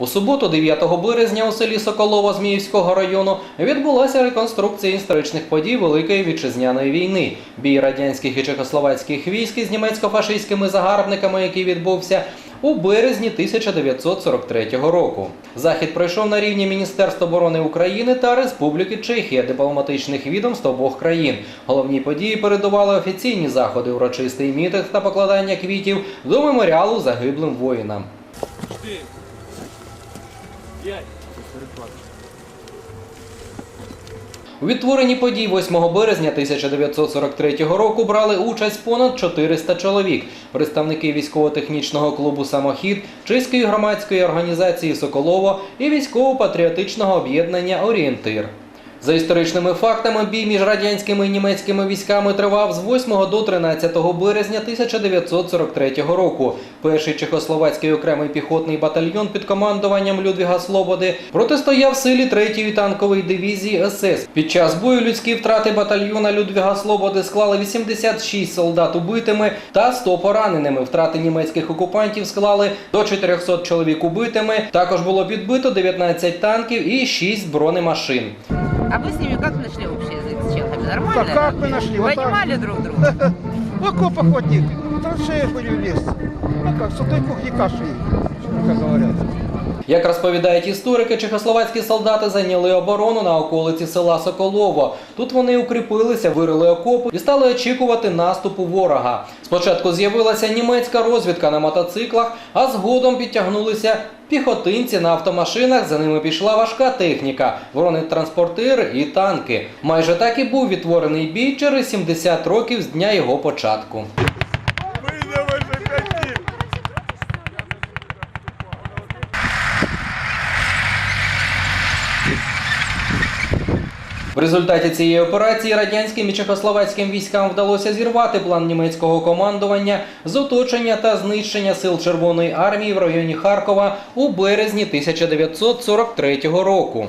У суботу, 9 березня, у селі Соколово Зміївського району відбулася реконструкція історичних подій Великої вітчизняної війни. Бій радянських і чехословацьких військ із німецько-фашистськими загарбниками, який відбувся у березні 1943 року. Захід пройшов на рівні Міністерства оборони України та Республіки Чехія, дипломатичних відомств обох країн. Головні події передували офіційні заходи, урочистий мітинг та покладання квітів до меморіалу загиблим воїнам. У відтворенні подій 8 березня 1943 року брали участь понад 400 чоловік, представники військово-технічного клубу Самохід, чеської громадської організації Соколово і військово-патріотичного об'єднання Орієнтир. За історичними фактами, бій між радянськими і німецькими військами тривав з 8 до 13 березня 1943 року. Перший чехословацький окремий піхотний батальйон під командуванням Людвіга Слободи протистояв силі 3-ї танкової дивізії СС. Під час бою людські втрати батальйона Людвіга Слободи склали 86 солдат убитими та 100 пораненими. Втрати німецьких окупантів склали до 400 чоловік убитими. Також було підбито 19 танків і 6 бронемашин. А вы с ними как нашли общий язык с чехами? Нормально? Да как мы нашли? Вот так. Понимали друг друга? В окопах водили, в траншеях были вместе. Ну как, с одной кухни каши, как говорят. Як розповідають історики, чехословацькі солдати зайняли оборону на околиці села Соколово. Тут вони укріпилися, вирили окопи і стали очікувати наступу ворога. Спочатку з'явилася німецька розвідка на мотоциклах, а згодом підтягнулися піхотинці на автомашинах. За ними пішла важка техніка, бронетранспортири і танки. Майже так і був відтворений бій через 70 років з дня його початку. В результаті цієї операції радянським і чехословацьким військам вдалося зірвати план німецького командування з оточення та знищення сил Червоної армії в районі Харкова у березні 1943 року.